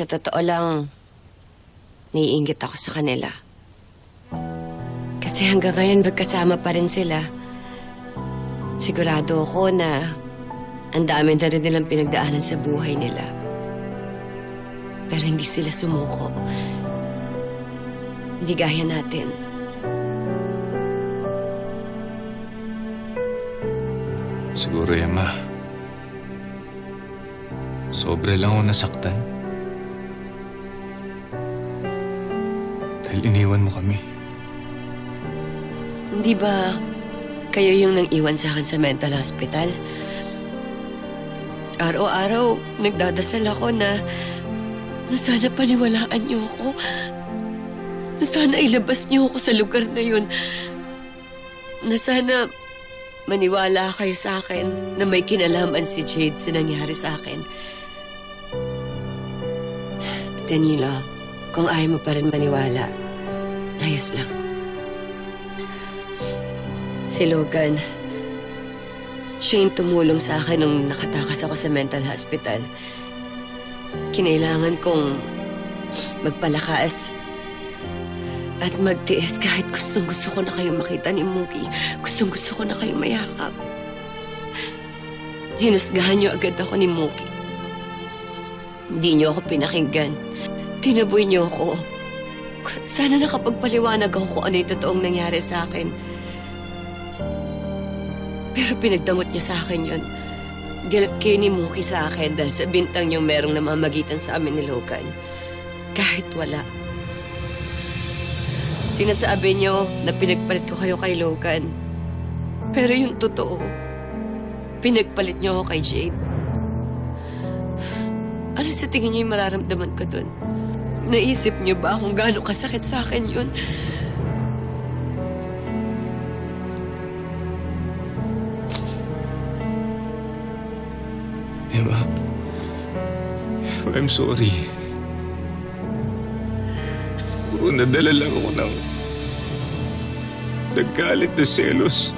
Sa totoo lang, naiingit ako sa kanila. Kasi hanggang ngayon magkasama pa rin sila. Sigurado ako na ang dami na rin nilang pinagdaanan sa buhay nila. Pero hindi sila sumuko. Hindi gaya natin. Siguro, Emma. Sobre lang ako nasaktan. Dahil iniwan mo kami. Hindi ba kayo yung nang iwan sa akin sa mental hospital? Araw-araw, nagdadasal ako na, na sana paniwalaan niyo ako. Na sana ilabas niyo ako sa lugar na yun. Na sana maniwala kayo sa akin na may kinalaman si Jade sa nangyari sa akin. Danilo, kung ayaw mo pa rin maniwala, ayos lang. Si Logan, siya yung tumulong sa akin nung nakatakas ako sa mental hospital. Kinailangan kong magpalakas at magtiis kahit gustong gusto ko na kayo makita ni Muki. Gustong gusto ko na kayo mayakap. Hinusgahan niyo agad ako ni Muki. Hindi niyo ako pinakinggan. Tinaboy niyo ako. Sana nakapagpaliwanag ako kung ano yung totoong nangyari sa akin. Pero pinagdamot niyo sa akin yun. Galit kayo ni Muki sa akin dahil sa bintang niyo merong namamagitan sa amin ni Logan. Kahit wala. Sinasabi niyo na pinagpalit ko kayo kay Logan. Pero yung totoo, pinagpalit niyo ako kay Jade. Ano sa tingin niyo yung mararamdaman ko dun? Naisip niyo ba kung gaano kasakit sa akin yun? Emma. I'm sorry. Oo, nadala lang ako ng naggalit na selos.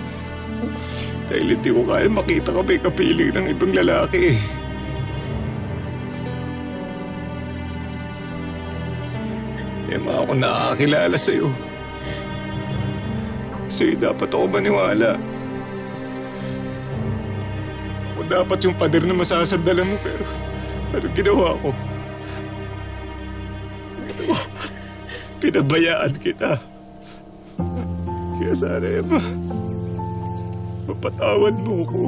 Dahil hindi ko kaya makita ka may kapiling ng ibang lalaki. Emma, ako nakakakilala sa'yo. Sa'yo dapat ako maniwala. Ako dapat yung pader na masasandalan mo pero ano ginawa ko? Ginawa. Pinabayaan kita. Kaya sana, Emma, mapatawad mo ko.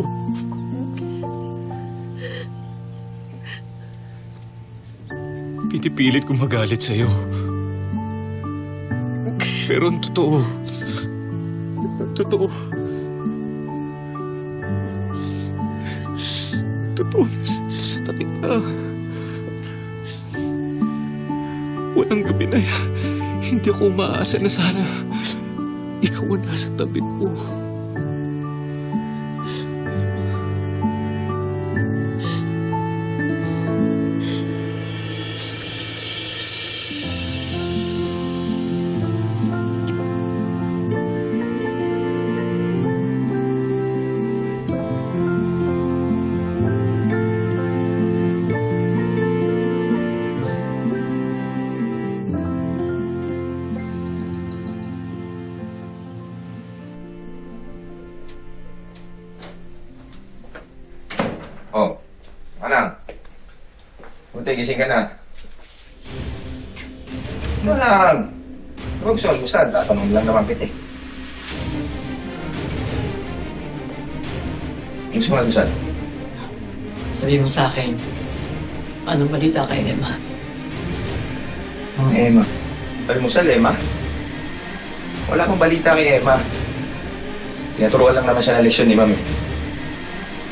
Pinipilit kong magalit sa'yo. Pero ang totoo, ang totoo, Totoo, miss na kita. Walang gabi na. Hindi ako umaasa na sana ikaw ang nasa tabi ko. Buti, gising ka na. Ano lang? Huwag sa almusal. Tatanong lang naman piti. Gusto mo almusal? Sabi mo sa akin, anong balita kay Emma? Ang Emma. Almusal, Emma? Wala pong balita kay Emma. Tinuturuan lang naman siya ng leksyon ni Mami.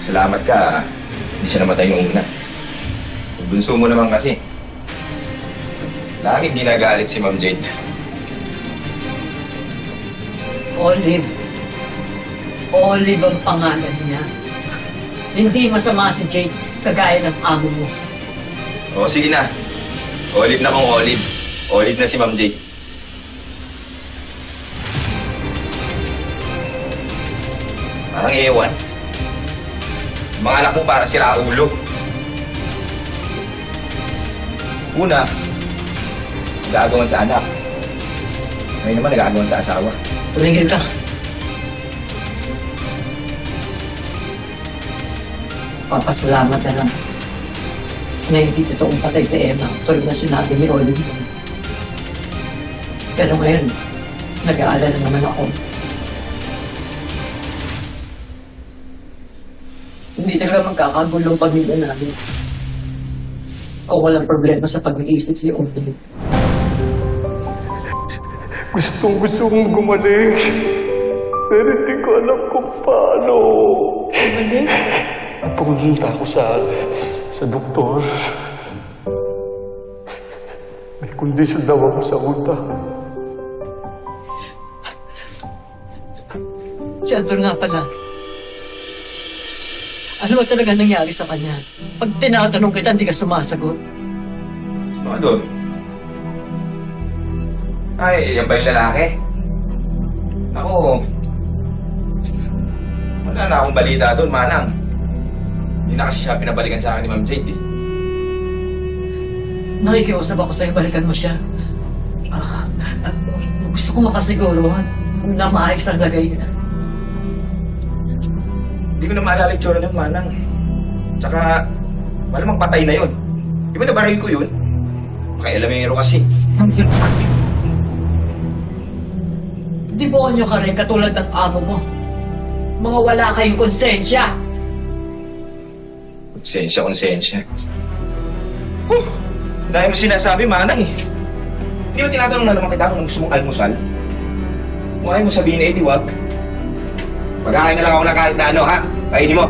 Salamat ka, ah. hindi siya namatay nung una. Bunso mo naman kasi. Laging ginagalit si Ma'am Jade. Olive. Olive ang pangalan niya. Hindi masama si Jade, kagaya ng amo mo. O, sige na. Olive na kung olive. Olive na si Ma'am Jade. Parang ewan. Mga anak mo parang si Raulo. Una, nag-aagawan sa anak. Ngayon naman, nag-aagawan sa asawa. Tumigil ka. Papasalamat na lang na hindi totoong patay si Emma tulad na sinabi ni Olive. Pero ngayon, nag-aalala naman ako. Hindi talaga magkakagulong pamilya namin. O walang problema sa pag-iisip si Olive. Gustong gusto kong gumaling. Pero hindi ko alam kung paano. Gumaling? Pumunta ako sa, sa doktor. May kondisyon daw ako sa utak. Si Andor nga pala. Ano ba talaga nangyari sa kanya? Pag tinatanong kita, hindi ka sumasagot. Mga doon. Ay, yan ba yung lalaki? Ako, wala na akong balita doon, manang. Hindi na kasi siya pinabalikan sa akin ni Ma'am Jade, eh. Nakikiusap ako sa'yo, balikan mo siya. Ah, ah, gusto ko makasiguro na maayos ang lagay niya. Hindi ko na maalala yung tsura ng manang. Tsaka, malamang patay na yun. Di ba nabaril ko yun? Pakialamero kasi. Demonyo ka rin katulad ng amo mo. Mga wala kayong konsensya. Konsensya, konsensya. Huh! Dahil mo sinasabi, manang eh. Hindi ba tinatanong na naman kita kung gusto mong almusal? Kung ayaw mo sabihin, eh, di wag. Pagkain na lang ako ng kahit na ano, ha? Kainin mo.